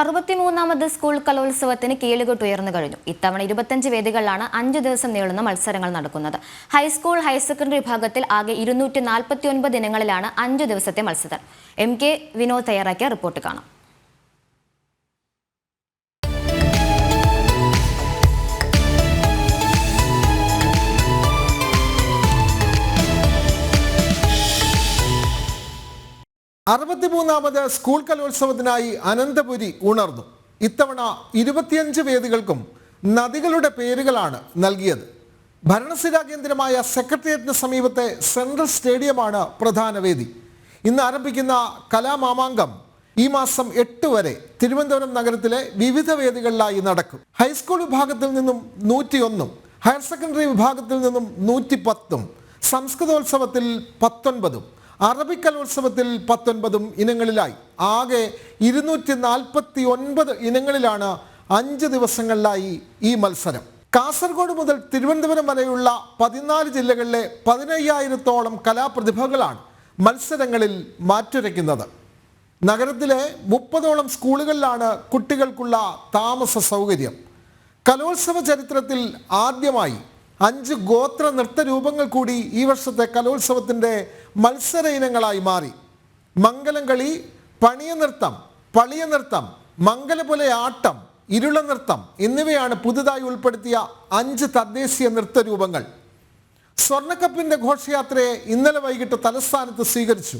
അറുപത്തിമൂന്നാമത് school കലോത്സവത്തിന് കീഴുകൊട്ട് ഉയർന്നു കഴിഞ്ഞു. ഇത്തവണ ഇരുപത്തഞ്ച് വേദികളിലാണ് അഞ്ചു ദിവസം നീളുന്ന മത്സരങ്ങൾ നടക്കുന്നത്. ഹൈസ്കൂൾ ഹയർ സെക്കൻഡറി വിഭാഗത്തിൽ ആകെ ഇരുന്നൂറ്റി നാൽപ്പത്തി ഒൻപത് ഇനങ്ങളിലാണ് അഞ്ചു ദിവസത്തെ മത്സരം. എം കെ വിനോദ് തയ്യാറാക്കിയ റിപ്പോർട്ട് കാണാം. അറുപത്തിമൂന്നാമത് സ്കൂൾ കലോത്സവത്തിനായി അനന്തപുരി ഉണർന്നു. ഇത്തവണ ഇരുപത്തിയഞ്ച് വേദികൾക്കും നദികളുടെ പേരുകളാണ് നൽകിയത്. ഭരണസിരാ കേന്ദ്രമായ സെക്രട്ടേറിയറ്റിന് സമീപത്തെ സെൻട്രൽ സ്റ്റേഡിയമാണ് പ്രധാന വേദി. ഇന്ന് ആരംഭിക്കുന്ന കലാമാമാങ്കം ഈ മാസം എട്ട് വരെ തിരുവനന്തപുരം നഗരത്തിലെ വിവിധ വേദികളിലായി നടക്കും. ഹൈസ്കൂൾ വിഭാഗത്തിൽ നിന്നും നൂറ്റിയൊന്നും ഹയർ സെക്കൻഡറി വിഭാഗത്തിൽ നിന്നും നൂറ്റി പത്തും സംസ്കൃതോത്സവത്തിൽ പത്തൊൻപതും അറബിക് കലോത്സവത്തിൽ പത്തൊൻപതും ഇനങ്ങളിലായി. ആകെ ഇരുന്നൂറ്റി നാൽപ്പത്തി ഒൻപത് ഇനങ്ങളിലാണ് അഞ്ച് ദിവസങ്ങളിലായി ഈ മത്സരം. കാസർഗോഡ് മുതൽ തിരുവനന്തപുരം വരെയുള്ള പതിനാല് ജില്ലകളിലെ പതിനയ്യായിരത്തോളം കലാപ്രതിഭകളാണ് മത്സരങ്ങളിൽ മാറ്റുരയ്ക്കുന്നത്. നഗരത്തിലെ മുപ്പതോളം സ്കൂളുകളിലാണ് കുട്ടികൾക്കുള്ള താമസ സൗകര്യം കലോത്സവ ചരിത്രത്തിൽ ആദ്യമായി അഞ്ച് ഗോത്ര നൃത്തരൂപങ്ങൾ കൂടി ഈ വർഷത്തെ കലോത്സവത്തിന്റെ മത്സര ഇനങ്ങളായി മാറി. മംഗലം കളി പണിയ നൃത്തം പളിയ നൃത്തം മംഗലപുല ആട്ടം ഇരുള നൃത്തം എന്നിവയാണ് പുതുതായി ഉൾപ്പെടുത്തിയ അഞ്ച് തദ്ദേശീയ നൃത്തരൂപങ്ങൾ സ്വർണക്കപ്പിന്റെ ഘോഷയാത്രയെ ഇന്നലെ വൈകിട്ട് തലസ്ഥാനത്ത് സ്വീകരിച്ചു.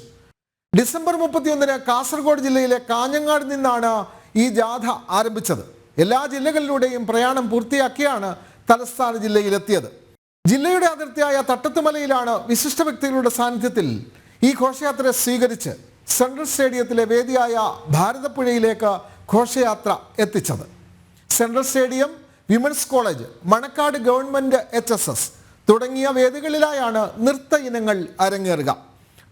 ഡിസംബർ മുപ്പത്തിയൊന്നിന് കാസർഗോഡ് ജില്ലയിലെ കാഞ്ഞങ്ങാട് നിന്നാണ് ഈ ജാഥ ആരംഭിച്ചത്. എല്ലാ ജില്ലകളിലൂടെയും പ്രയാണം പൂർത്തിയാക്കിയാണ് തലസ്ഥാന ജില്ലയിലെത്തിയത്. ജില്ലയുടെ അതിർത്തിയായ തട്ടത്തുമലയിലാണ് വിശിഷ്ട വ്യക്തികളുടെ സാന്നിധ്യത്തിൽ ഈ ഘോഷയാത്ര സ്വീകരിച്ച് സെൻട്രൽ സ്റ്റേഡിയത്തിലെ വേദിയായ ഭാരതപ്പുഴയിലേക്ക് ഘോഷയാത്ര എത്തിച്ചത്. Central stadium women's college Manakkad government H S S തുടങ്ങിയ വേദികളിലായാണ് നൃത്ത ഇനങ്ങൾ അരങ്ങേറുക.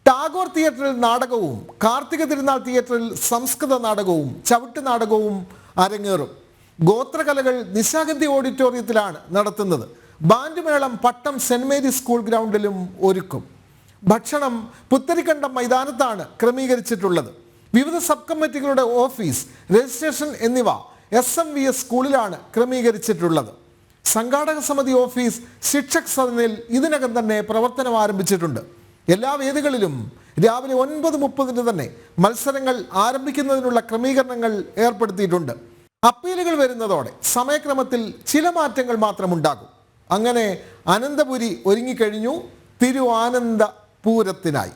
ടാഗോർ തിയേറ്ററിൽ നാടകവും കാർത്തിക തിരുനാൾ തിയേറ്ററിൽ സംസ്കൃത നാടകവും ചവിട്ട് നാടകവും അരങ്ങേറും. ഗോത്രകലകൾ നിശാഗന്ധി ഓഡിറ്റോറിയത്തിലാണ് നടത്തുന്നത്. ബാൻഡ് മേളം പട്ടം സെന്റ് മേരീസ് സ്കൂൾ ഗ്രൗണ്ടിലും ഒരുക്കും. ഭക്ഷണം പുത്തരിക്കണ്ടം മൈതാനത്താണ് ക്രമീകരിച്ചിട്ടുള്ളത്. വിവിധ സബ് കമ്മിറ്റികളുടെ ഓഫീസ് രജിസ്ട്രേഷൻ എന്നിവ എസ് എം വി എസ് സ്കൂളിലാണ് ക്രമീകരിച്ചിട്ടുള്ളത്. സംഘാടക സമിതി ഓഫീസ് ശിക്ഷക് സദനിൽ ഇതിനകം തന്നെ പ്രവർത്തനം ആരംഭിച്ചിട്ടുണ്ട്. എല്ലാ വേദികളിലും രാവിലെ ഒൻപത് മുപ്പതിന് തന്നെ മത്സരങ്ങൾ ആരംഭിക്കുന്നതിനുള്ള ക്രമീകരണങ്ങൾ ഏർപ്പെടുത്തിയിട്ടുണ്ട്. അപ്പീലുകൾ വരുന്നതോടെ സമയക്രമത്തിൽ ചില മാറ്റങ്ങൾ മാത്രമുണ്ടാകും. അങ്ങനെ അനന്തപുരി ഒരുങ്ങിക്കഴിഞ്ഞു തിരുവാനന്ദ പൂരത്തിനായി